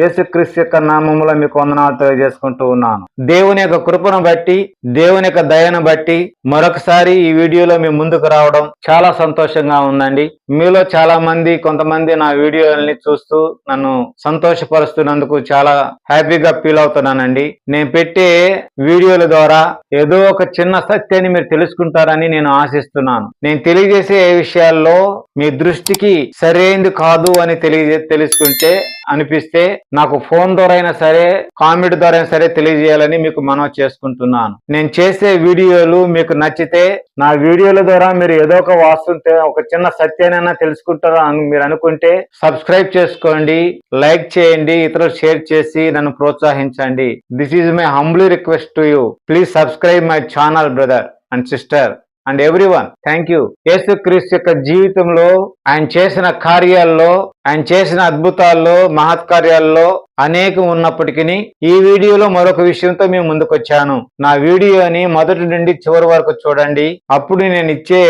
యేసుక్రీస్తు యొక్క నామములో మీకు వందనాలు తెలియజేసుకుంటూ ఉన్నాను. దేవుని యొక్క కృపను బట్టి దేవుని యొక్క దయను బట్టి మరొకసారి ఈ వీడియోలో మీ ముందుకు రావడం చాలా సంతోషంగా ఉందండి. మీలో చాలా మంది కొంతమంది నా వీడియోలని చూస్తూ నన్ను సంతోషపరుస్తున్నందుకు చాలా హ్యాపీగా ఫీల్ అవుతున్నానండి. నేను పెట్టే వీడియోల ద్వారా ఏదో ఒక చిన్న సత్యాన్ని మీరు తెలుసుకుంటారని నేను ఆశిస్తున్నాను. నేను తెలియజేసే విషయాల్లో మీ దృష్టికి సరైనది కాదు అని తెలియజే తెలుసుకుంటే అనిపిస్తే నాకు ఫోన్ ద్వారా అయినా సరే కామెంట్ ద్వారా అయినా సరే తెలియజేయాలని మీకు మనం చేసుకుంటున్నాను. నేను చేసే వీడియోలు మీకు నచ్చితే నా వీడియోల ద్వారా మీరు ఏదో ఒక వాస్తు ఒక చిన్న సత్యానైనా తెలుసుకుంటారా అని మీరు అనుకుంటే సబ్స్క్రైబ్ చేసుకోండి లైక్ చేయండి ఇతరులు షేర్ చేసి నన్ను ప్రోత్సహించండి. This is my humbly request to you. Please subscribe my channel brother and sister. And everyone thank you. యేసుక్రీస్తు యొక్క జీవితంలో ఆయన చేసిన కార్యాల్లో ఆయన చేసిన అద్భుతాల్లో మహత్కార్యాల్లో అనేకం ఉన్నప్పటికీ ఈ వీడియోలో మరొక విషయంతో మేము ముందుకొచ్చాను. నా వీడియోని మొదటి నుండి చివరి వరకు చూడండి. అప్పుడు నేను ఇచ్చే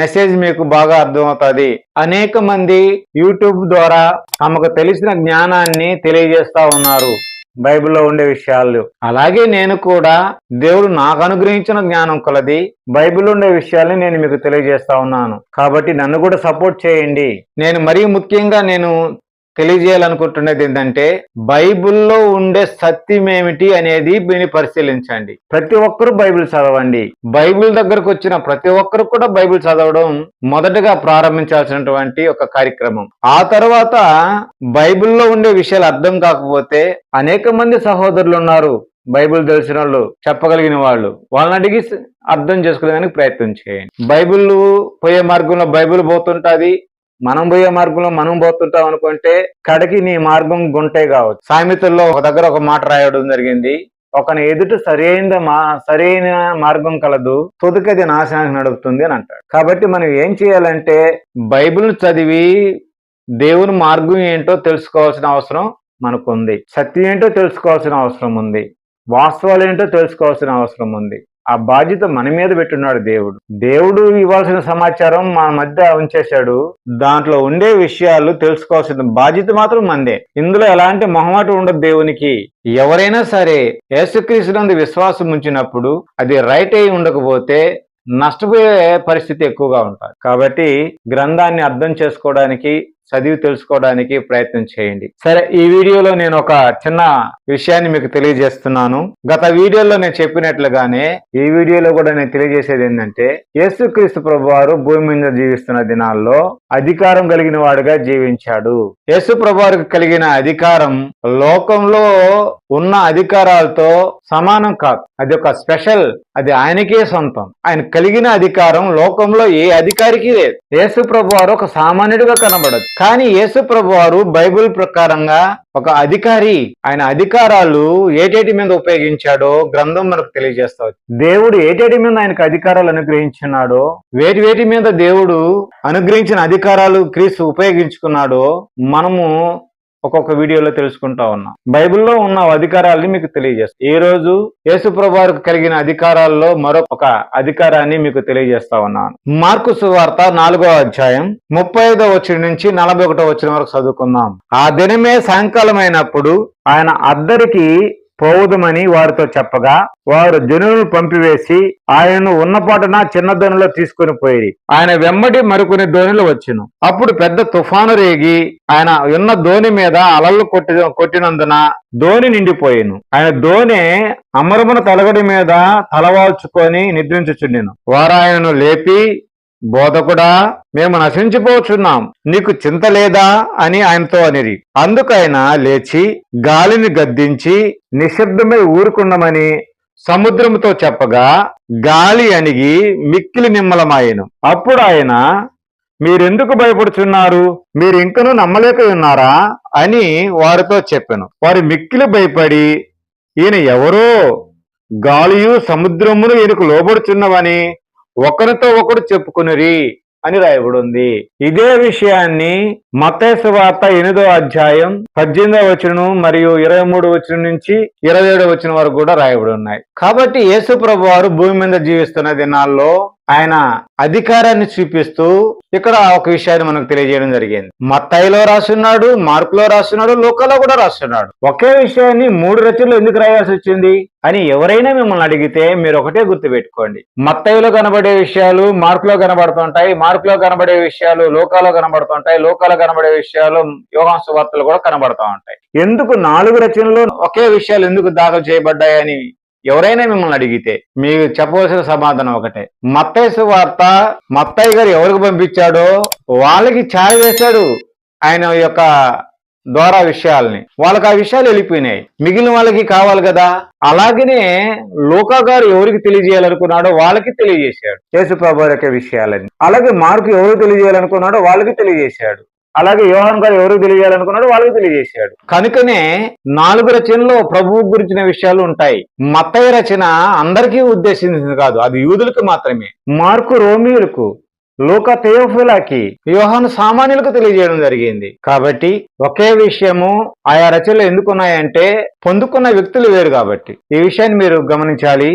మెసేజ్ మీకు బాగా అర్థమవుతుంది. అనేక మంది యూట్యూబ్ ద్వారా తమకు తెలిసిన జ్ఞానాన్ని తెలియజేస్తా ఉన్నారు. బైబిల్లో ఉండే విషయాలు. అలాగే నేను కూడా దేవుడు నాకు అనుగ్రహించిన జ్ఞానం కలది బైబిల్ ఉండే విషయాల్ని నేను మీకు తెలియజేస్తా ఉన్నాను. కాబట్టి నన్ను కూడా సపోర్ట్ చేయండి. నేను మరీ ముఖ్యంగా నేను తెలియజేయాలనుకుంటున్నది ఏంటంటే బైబిల్లో ఉండే సత్యం ఏమిటి అనేది మీరు పరిశీలించండి. ప్రతి ఒక్కరు బైబిల్ చదవండి. బైబిల్ దగ్గరకు వచ్చిన ప్రతి ఒక్కరు కూడా బైబిల్ చదవడం మొదటగా ప్రారంభించాల్సినటువంటి ఒక కార్యక్రమం. ఆ తర్వాత బైబిల్లో ఉండే విషయాలు అర్థం కాకపోతే అనేక మంది సహోదరులు ఉన్నారు బైబిల్ తెలిసిన వాళ్ళు చెప్పగలిగిన వాళ్ళు. వాళ్ళని అడిగి అర్థం చేసుకునేదానికి ప్రయత్నం చేయండి. బైబిల్ పోయే మార్గంలో బైబిల్ పోతుంటది మనం పోయే మార్గంలో మనం పోతుంటాం అనుకుంటే కడకి నీ మార్గం గుంటే కావచ్చు. సామెతల్లో ఒక దగ్గర ఒక మాట రాయడం జరిగింది. ఒకని ఎదుట సరైన మా సరైన మార్గం కలదు తుదకది నాశనానికి నడుపుతుంది అని అంటాడు. కాబట్టి మనం ఏం చేయాలంటే బైబిల్ చదివి దేవుని మార్గం ఏంటో తెలుసుకోవాల్సిన అవసరం మనకు ఉంది సత్యం ఏంటో తెలుసుకోవాల్సిన అవసరం ఉంది. వాస్తవాలు ఏంటో తెలుసుకోవాల్సిన అవసరం ఉంది. ఆ బాధ్యత మన మీద పెట్టున్నాడు దేవుడు. దేవుడు ఇవ్వాల్సిన సమాచారం మన మధ్య ఉంచేశాడు. దాంట్లో ఉండే విషయాలు తెలుసుకోవాల్సిన బాధ్యత మాత్రం మందే. ఇందులో ఎలాంటి మొహమాటం ఉండదు దేవునికి. ఎవరైనా సరే యేసుక్రీస్తునందు విశ్వాసం ఉంచినప్పుడు అది రైట్ అయి ఉండకపోతే నష్టపోయే పరిస్థితి ఎక్కువగా ఉంటుంది. కాబట్టి గ్రంథాన్ని అర్థం చేసుకోవడానికి చదివి తెలుసుకోవడానికి ప్రయత్నం చేయండి. సరే ఈ వీడియోలో నేను ఒక చిన్న విషయాన్ని మీకు తెలియజేస్తున్నాను. గత వీడియోలో నేను చెప్పినట్లుగానే ఈ వీడియోలో కూడా నేను తెలియజేసేది ఏంటంటే యేసుక్రీస్తు ప్రభు వారు భూమి మీద జీవిస్తున్న దినాల్లో అధికారం కలిగిన వాడుగా జీవించాడు. యేసు ప్రభు కలిగిన అధికారం లోకంలో ఉన్న అధికారాలతో సమానం కాదు. అది ఒక స్పెషల్ అది ఆయనకే సొంతం. ఆయన కలిగిన అధికారం లోకంలో ఏ అధికారికి లేదు. యేసు ప్రభు వారు ఒక సామాన్యుడిగా కనబడదు. కానీ యేసు ప్రభు వారు బైబిల్ ప్రకారంగా ఒక అధికారి. ఆయన అధికారాలు ఏటేటి మీద ఉపయోగించాడో గ్రంథం మనకు తెలియజేస్తా దేవుడు ఏటేటి మీద ఆయనకు అధికారాలు అనుగ్రహించున్నాడో వేటి వేటి మీద దేవుడు అనుగ్రహించిన అధికారాలు క్రీస్తు ఉపయోగించుకున్నాడో మనము ఒక్కొక్క వీడియోలో తెలుసుకుంటా ఉన్నాం. బైబిల్లో ఉన్న అధికారాలని మీకు తెలియజేస్తాం. ఈ రోజు యేసుప్రభు కలిగిన అధికారాల్లో మరొక అధికారాన్ని మీకు తెలియజేస్తా ఉన్నాను. మార్కు సువార్త నాలుగో అధ్యాయం ముప్పై ఐదో వచ్చిన నుంచి నలభై ఒకటో వచ్చిన వరకు చదువుకుందాం. ఆ దినమే సాయంకాలమైనప్పుడు ఆయన అద్దరికి పోవుదమని వారితో చెప్పగా వారు జనులను పంపివేసి ఆయనను ఉన్నపాటున చిన్న దోణిలో తీసుకుని పోయి ఆయన వెంబడి మరికొన్ని దోణిలు వచ్చును. అప్పుడు పెద్ద తుఫాను రేగి ఆయన ఉన్న ధోని మీద అలలు కొట్టి కొట్టినందున ధోని నిండిపోయాను. ఆయన ధోని అమరమున తలగడి మీద తలవాల్చుకొని నిద్రించుచుండెను. వారు ఆయనను లేపి బోధకుడా మేము నశించిపోచున్నాం. నీకు చింత లేదా? అని ఆయనతో అనిరి. అందుకైన లేచి గాలిని గద్దించి నిశ్శబ్దమై ఊరుకుండమని సముద్రముతో చెప్పగా గాలి అణిగి మిక్కిలి నిమ్మలమాయను. అప్పుడు ఆయన మీరెందుకు భయపడుచున్నారు? మీరు ఇంకనూ నమ్మలేక ఉన్నారా అని వారితో చెప్పాను. వారు మిక్కిలి భయపడి ఈయన ఎవరో? గాలియు సముద్రమును ఈయనకు లోబడుచున్నవని ఒకరితో ఒకడు చెప్పుకునిరి అని రాయబడి ఉంది ఇదే విషయాన్ని మతేసు వార్త ఎనిమిదో అధ్యాయం పద్దెనిమిదవ వచనం మరియు ఇరవై మూడు వచనం నుంచి ఇరవై ఏడవ వచనం వరకు కూడా రాయబడి ఉన్నాయి. కాబట్టి యేసు ప్రభు వారు భూమి మీద జీవిస్తున్న దినాల్లో ఆయన అధికారాన్ని చూపిస్తూ ఇక్కడ ఒక విషయాన్ని మనకు తెలియజేయడం జరిగింది. మత్తాయిలో రాస్తున్నాడు మార్కులో రాస్తున్నాడు లోకల్లో కూడా రాస్తున్నాడు ఒకే విషయాన్ని మూడు రచనలు ఎందుకు రాయాల్సి వచ్చింది అని ఎవరైనా మిమ్మల్ని అడిగితే మీరు ఒకటే గుర్తుపెట్టుకోండి. మత్తయిలో కనబడే విషయాలు మార్కులో కనబడుతుంటాయి మార్కులో కనబడే విషయాలు లోకాలో కనబడుతుంటాయి లోకాలో కనబడే విషయాలు యోగాంశ వార్తలు కూడా కనబడుతూ ఉంటాయి. ఎందుకు నాలుగు రచనలు ఒకే విషయాలు ఎందుకు దాఖలు చేయబడ్డాయని ఎవరైనా మిమ్మల్ని అడిగితే మీకు చెప్పవలసిన సమాధానం ఒకటే. మత్తయ్య వార్త మత్తయ్య గారు ఎవరికి పంపించాడో వాళ్ళకి ఛాయ్ వేశాడు ఆయన యొక్క ద్వారా విషయాల్ని. వాళ్ళకి ఆ విషయాలు వెళ్ళిపోయినాయి. మిగిలిన వాళ్ళకి కావాలి కదా. అలాగనే లోకా గారు ఎవరికి తెలియజేయాలనుకున్నాడో వాళ్ళకి తెలియజేశాడు. యేసుప్రభు యొక్క విషయాలని అలాగే మార్కు ఎవరు తెలియజేయాలనుకున్నాడో వాళ్ళకి తెలియజేశాడు. అలాగే యోహాన్ గారు ఎవరు తెలియజేయాలనుకున్నాడో వాళ్ళకి తెలియజేశాడు. కనుకనే నాలుగు రచనలో ప్రభువు గురించిన విషయాలు ఉంటాయి. మత్తయ్య రచన అందరికీ ఉద్దేశించింది కాదు. అది యూదులకు మాత్రమే. మార్కు రోమియులకు లోక తెయోఫిలాకి యోహాను సామాన్యులకు తెలియజేయడం జరిగింది. కాబట్టి ఒకే విషయము ఆయా రచనలు ఎందుకున్నాయంటే పొందుకున్న వ్యక్తులు వేరు కాబట్టి. ఈ విషయాన్ని మీరు గమనించాలి.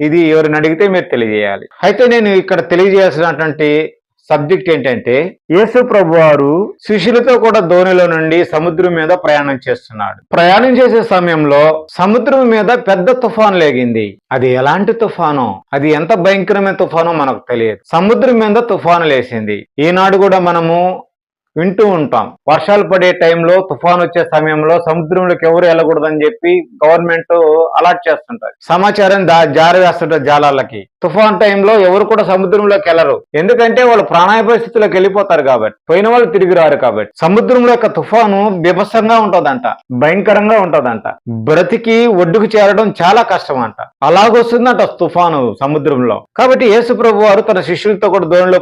ఇది ఎవరిని అడిగితే మీరు తెలియజేయాలి. అయితే నేను ఇక్కడ తెలియజేయాల్సినటువంటి సబ్జెక్ట్ ఏంటంటే యేసు ప్రభు వారు శిష్యులతో కూడా ధోనిలో నుండి సముద్రం మీద ప్రయాణం చేస్తున్నాడు. ప్రయాణం చేసే సమయంలో సముద్రం మీద పెద్ద తుఫాన్ లేగింది. అది ఎలాంటి తుఫానో అది ఎంత భయంకరమైన తుఫానో మనకు తెలియదు. సముద్రం మీద తుఫాను లేసింది ఈనాడు కూడా మనము వింటూ ఉంటాం. వర్షాలు పడే టైంలో తుఫాన్ వచ్చే సమయంలో సముద్రంలోకి ఎవరు వెళ్ళకూడదని చెప్పి గవర్నమెంట్ అలాట్ చేస్తుంటారు. సమాచారం జారి వేస్తుంటారు జాలాలకి. తుఫాన్ టైంలో ఎవరు కూడా సముద్రంలోకి వెళ్ళరు. ఎందుకంటే వాళ్ళు ప్రాణాయ పరిస్థితుల్లోకి వెళ్ళిపోతారు కాబట్టి పోయిన వాళ్ళు తిరిగి రారు కాబట్టి. సముద్రంలో యొక్క తుఫాను బిభత్సంగా ఉంటదంట భయంకరంగా ఉంటదంట. బ్రతికి ఒడ్డుకు చేరడం చాలా కష్టం అంట అలాగొస్తుందంట తుఫాను సముద్రంలో. కాబట్టి యేసు ప్రభు వారు తన శిష్యులతో కూడా దోణిలో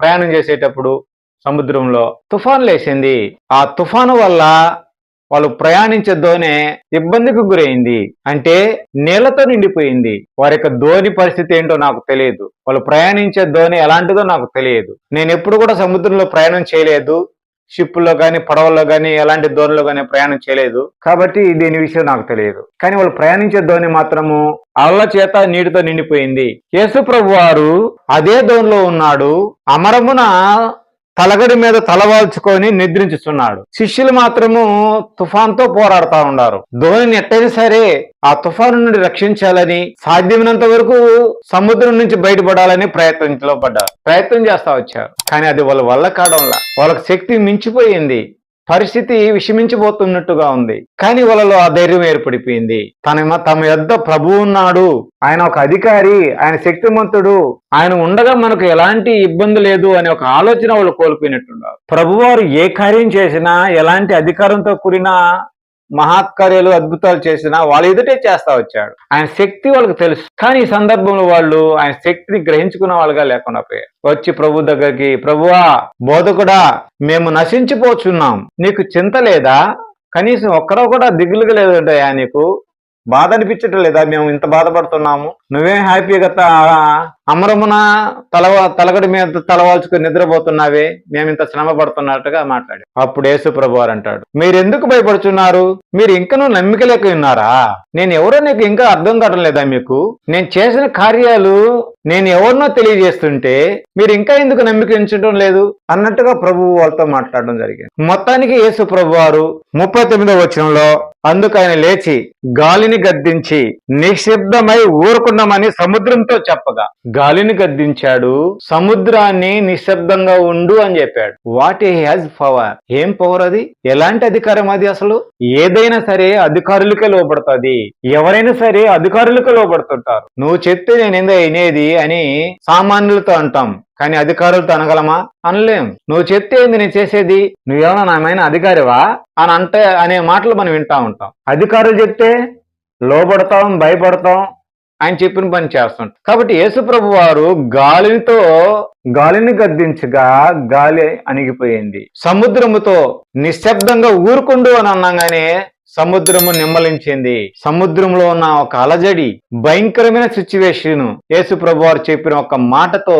ప్రయాణం చేసేటప్పుడు సముద్రంలో తుఫాన్ లేచింది ఆ తుఫాను వల్ల వాళ్ళు ప్రయాణించే దోణి ఇబ్బందికి గురైంది. అంటే నీళ్ళతో నిండిపోయింది. వారి యొక్క ధోని పరిస్థితి ఏంటో నాకు తెలియదు. వాళ్ళు ప్రయాణించే ధోని ఎలాంటిదో నాకు తెలియదు. నేను ఎప్పుడు కూడా సముద్రంలో ప్రయాణం చేయలేదు. షిప్పుల్లో కానీ పడవల్లో కానీ ఎలాంటి ధోనిలో కానీ ప్రయాణం చేయలేదు. కాబట్టి దీని విషయం నాకు తెలియదు. కానీ వాళ్ళు ప్రయాణించే ధోని మాత్రము అల్ల చేత నీటితో నిండిపోయింది. యేసు ప్రభు వారు అదే ధోనిలో ఉన్నాడు. అమరమున తలగడి మీద తలవాల్చుకొని నిద్రించుతున్నాడు శిష్యులు మాత్రము తుఫాన్తో పోరాడుతా ఉన్నారు ధోనిని ఎట్టయినా సరే ఆ తుఫాను నుండి రక్షించాలని సాధ్యమైనంత వరకు సముద్రం నుంచి బయటపడాలని ప్రయత్నంలో పడ్డారు. ప్రయత్నం చేస్తా వచ్చారు. కానీ అది వాళ్ళ వల్ల కావడంలా వాళ్ళకి శక్తి మించిపోయింది. పరిస్థితి విషమించిపోతున్నట్టుగా ఉంది. కానీ వాళ్ళలో ఆ ధైర్యం ఏర్పడిపోయింది. తన తమ యొద్ద ప్రభు ఉన్నాడు. ఆయన ఒక అధికారి ఆయన శక్తిమంతుడు. ఆయన ఉండగా మనకు ఎలాంటి ఇబ్బంది లేదు అనే ఒక ఆలోచన వాళ్ళు కోల్పోయినట్టున్నారు. ప్రభువారు ఏ కార్యం చేసినా ఎలాంటి అధికారంతో కూడిన మహాత్కార్యాలు అద్భుతాలు చేసినా వాళ్ళ ఎదుటే చేస్తా వచ్చాడు. ఆయన శక్తి వాళ్ళకి తెలుసు. కానీ ఈ సందర్భంలో వాళ్ళు ఆయన శక్తిని గ్రహించుకున్న వాళ్ళుగా లేకుండా పోయారు. వచ్చి ప్రభు దగ్గరికి ప్రభువా బోధకుడా మేము నశించిపోచున్నాం. నీకు చింత లేదా? కనీసం ఒక్కరో కూడా దిగులుగా లేదంటయా నీకు బాధ అనిపించటం లేదా? మేము ఇంత బాధపడుతున్నాము. నువ్వేం హ్యాపీగా అమరమున తల తలగడి మీద తలవాల్చుకొని నిద్రపోతున్నావే మేము ఇంత శ్రమ పడుతున్నట్టుగా మాట్లాడి అప్పుడు యేసు ప్రభు అంటాడు మీరు ఎందుకు మీరు ఇంకనూ నమ్మిక లేక ఉన్నారా? నేను ఎవరో నీకు ఇంకా అర్థం కావడం లేదా మీకు? నేను చేసిన కార్యాలు నేను ఎవరినో తెలియజేస్తుంటే మీరు ఇంకా ఎందుకు నమ్మిక ఉంచడం లేదు? అన్నట్టుగా ప్రభువు వాళ్ళతో మాట్లాడడం జరిగింది. మొత్తానికి యేసు ప్రభు వారు ముప్పై తొమ్మిదో వచనంలో అందుకు ఆయన లేచి గాలిని గద్దించి నిశ్శబ్దమై ఊరుకున్నామని సముద్రంతో చెప్పగా గాలిని గద్దించాడు సముద్రాన్ని నిశ్శబ్దంగా ఉండు అని చెప్పాడు. వాట్ ఏ హ్యాజ్ పవర్ ఏం పవర్ అది? ఎలాంటి అధికారం అది అసలు? ఏదైనా సరే అధికారులకే లోపడుతుంది ఎవరైనా సరే అధికారులకే లోపడుతుంటారు నువ్వు చెప్తే నేను ఏందో వినేది అని సామాన్యులతో అంటాం. కానీ అధికారులతో అనగలమా? అనలేం. నువ్వు చెప్తే ఏంది నేను చేసేది? నువ్వేమన్నా నామైన అధికారివా? అని అంటే అనే మాటలు మనం వింటా ఉంటాం. అధికారులు చెప్తే లోపడతాం భయపడతాం. ఆయన చెప్పిన పని చేస్తుంటాం కాబట్టి యేసుప్రభు వారు గాలితో గాలిని గద్దించగా గాలి అణిగిపోయింది. సముద్రముతో నిశ్శబ్దంగా ఊరుకుండు అని అన్నాగానే సముద్రము నిమ్మలించింది. సముద్రంలో ఉన్న ఒక అలజడి భయంకరమైన సిచ్యువేషన్ యేసు ప్రభు వారు చెప్పిన ఒక మాటతో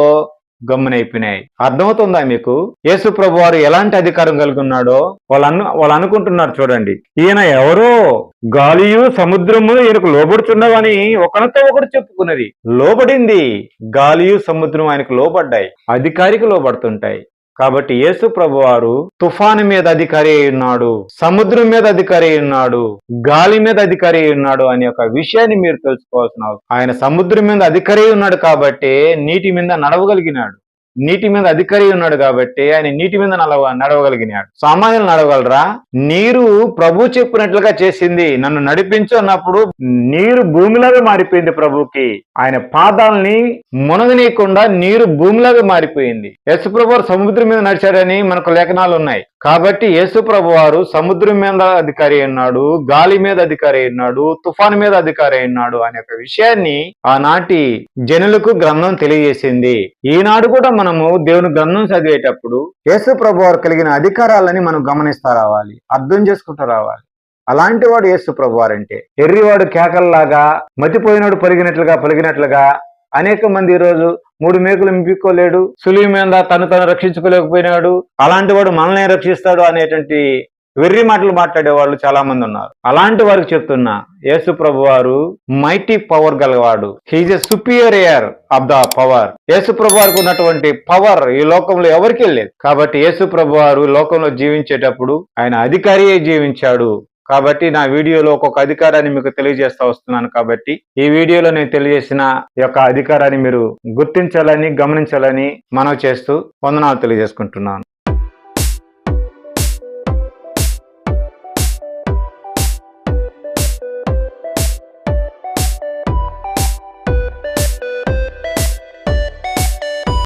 గమ్మునైపోయినాయి. అర్థమవుతుందా మీకు? యేసు ప్రభు వారు ఎలాంటి అధికారం కలిగి ఉన్నాడో వాళ్ళు వాళ్ళు అనుకుంటున్నారు చూడండి. ఈయన ఎవరో? గాలియు సముద్రము ఈయనకు లోబడుచున్నవని ఒకరితో ఒకరు చెప్పుకున్నది. లోబడింది. గాలియు సముద్రం ఆయనకు లోబడ్డాయి. అధికారికి లోబడుతుంటాయి. కాబట్టి యేసు ప్రభు వారు తుఫాను మీద అధికారి అయి ఉన్నాడు సముద్రం మీద అధికారి అయి ఉన్నాడు గాలి మీద అధికారి అయి ఉన్నాడు అనే ఒక విషయాన్ని మీరు తెలుసుకోవాల్సిన ఆయన సముద్రం మీద అధికారి ఉన్నాడు కాబట్టి నీటి మీద నడవగలిగినాడు. నీటి మీద అధికారి ఉన్నాడు కాబట్టి ఆయన నీటి మీద నడవ నడవగలిగినాడు. సామాన్యులు నడవగలరా? నీరు ప్రభు చెప్పినట్లుగా చేసింది. నన్ను నడిపించు అన్నప్పుడు నీరు భూమిలాగా మారిపోయింది ప్రభుకి. ఆయన పాదాలని మునగనీయకుండా నీరు భూమిలాగా మారిపోయింది. యేసు ప్రభు సముద్రం మీద నడిచాడని మనకు లేఖనాలు ఉన్నాయి. కాబట్టి యేసుప్రభు వారు సముద్రం మీద అధికారి ఉన్నాడు గాలి మీద అధికారి ఉన్నాడు తుఫాను మీద అధికారి అయినాడు అనే ఒక విషయాన్ని ఆనాటి జనులకు గ్రంథం తెలియజేసింది. ఈనాడు కూడా మనము దేవుని గ్రంథం చదివేటప్పుడు యేసుప్రభు వారు కలిగిన అధికారాలని మనం గమనిస్తా రావాలి అర్థం చేసుకుంటూ రావాలి. అలాంటి వాడు యేసు ప్రభు వారంటే ఎర్రివాడు కేకల్లాగా మతిపోయినాడు పలిగినట్లుగా పలిగినట్లుగా అనేక మంది ఈరోజు మూడు మేకులు మిప్పుకోలేడు సులువు మీద తను తను రక్షించుకోలేకపోయినాడు అలాంటి వాడు మనల్ని రక్షిస్తాడు అనేటువంటి వెర్రి మాటలు మాట్లాడే వాళ్ళు చాలా మంది ఉన్నారు. అలాంటి వారికి చెప్తున్నా యేసు ప్రభు వారు మైటీ పవర్ గలవాడు. He's a superior of the power యేసు ప్రభు వారికి ఉన్నటువంటి పవర్ ఈ లోకంలో ఎవరికి లేదు. కాబట్టి యేసు ప్రభు వారు లోకంలో జీవించేటప్పుడు ఆయన అధికారియే జీవించాడు. కాబట్టి నా వీడియోలో ఒక్కొక్క అధికారాన్ని మీకు తెలియజేస్తా వస్తున్నాను కాబట్టి ఈ వీడియోలో నేను తెలియజేసిన యొక్క అధికారాన్ని మీరు గుర్తించాలని గమనించాలని మనవి చేస్తూ వందనాలు తెలియజేసుకుంటున్నాను.